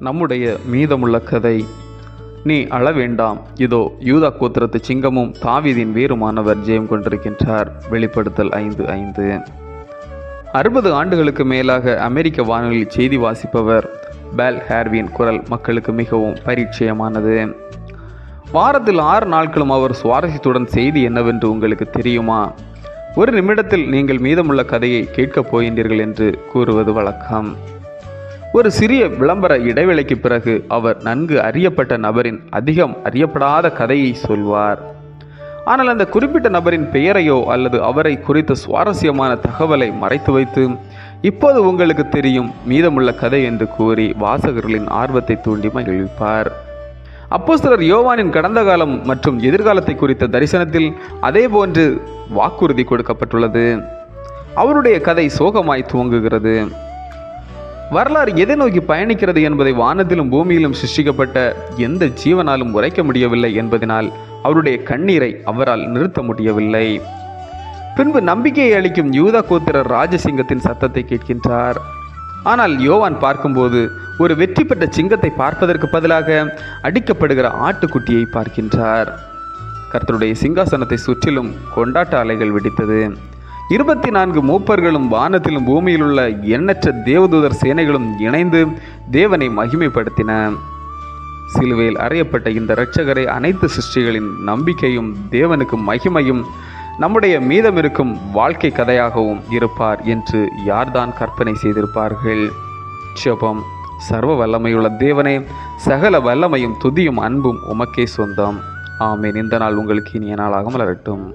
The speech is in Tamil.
நம்முடைய மீதமுள்ள கதை. நீ அழ வேண்டாம் இதோ யூதா கோத்திரத்து சிங்கமும் தாவிதின் வேறுமானவர் ஜெயம் கொண்டிருக்கின்றார். வெளிப்படுத்தல் ஐந்து ஐந்து. அறுபது ஆண்டுகளுக்கு மேலாக அமெரிக்க வானொலி செய்தி வாசிப்பவர் பேல் ஹேர்வின் குரல் மக்களுக்கு மிகவும் பரிச்சயமானது. வாரத்தில் ஆறு நாட்களும் அவர் சுவாரஸ்யத்துடன் செய்தி என்னவென்று உங்களுக்கு தெரியுமா? ஒரு நிமிடத்தில் நீங்கள் மீதமுள்ள கதையை கேட்கப் போகின்றீர்கள் என்று கூறுவது வழக்கம். ஒரு சிறிய விளம்பர இடைவேளைக்கு பிறகு அவர் நன்கு அறியப்பட்ட நபரின் அதிகம் அறியப்படாத கதையை சொல்வார். ஆனால் அந்த குறிப்பிட்ட நபரின் பெயரையோ அல்லது அவரை குறித்த சுவாரஸ்யமான தகவலை மறைத்து வைத்து இப்போது உங்களுக்கு தெரியும் மீதமுள்ள கதை என்று கூறி வாசகர்களின் ஆர்வத்தை தூண்டி மகிழ்விப்பார். அப்போஸ்தலர் யோவானின் கடந்த காலம் மற்றும் எதிர்காலத்தை குறித்த தரிசனத்தில் அதேபோன்று வாக்குறுதி கொடுக்கப்பட்டுள்ளது. அவருடைய கதை சோகமாய் துவங்குகிறது. வரலாறு எதை நோக்கி பயணிக்கிறது என்பதை வானத்திலும் பூமியிலும் சிருஷ்டிக்கப்பட்ட எந்த ஜீவனாலும் உரைக்க முடியவில்லை என்பதனால் அவருடைய கண்ணீரை அவரால் நிறுத்த முடியவில்லை. பின்பு நம்பிக்கையை அளிக்கும் யூதா கோத்திரர் ராஜசிங்கத்தின் சத்தத்தை கேட்கின்றார். ஆனால் யோவான் பார்க்கும்போது ஒரு வெற்றி பெற்ற சிங்கத்தை பார்ப்பதற்கு பதிலாக அடிக்கப்படுகிற ஆட்டுக்குட்டியை பார்க்கின்றார். கர்த்தருடைய சிங்காசனத்தை சுற்றிலும் கொண்டாட்ட அலைகள் வெடித்தது. இருபத்தி நான்கு மூப்பர்களும் வானத்திலும் பூமியில் உள்ள எண்ணற்ற தேவதூதர் சேனைகளும் இணைந்து தேவனை மகிமைப்படுத்தின. சிலுவையில் அறையப்பட்ட இந்த இரட்சகரை அனைத்து சிருஷ்டிகளின் நம்பிக்கையும் தேவனுக்கு மகிமையும் நம்முடைய மீதமிருக்கும் வாழ்க்கை கதையாகவும் இருப்பார் என்று யார்தான் கற்பனை செய்திருப்பார்கள்? ஜபம். சர்வ வல்லமையுள்ள தேவனே சகல வல்லமையும் துதியும் அன்பும் உமக்கே சொந்தம். ஆமேன். இந்த நாள் உங்களுக்கு இனிய நாளாக மலரட்டும்.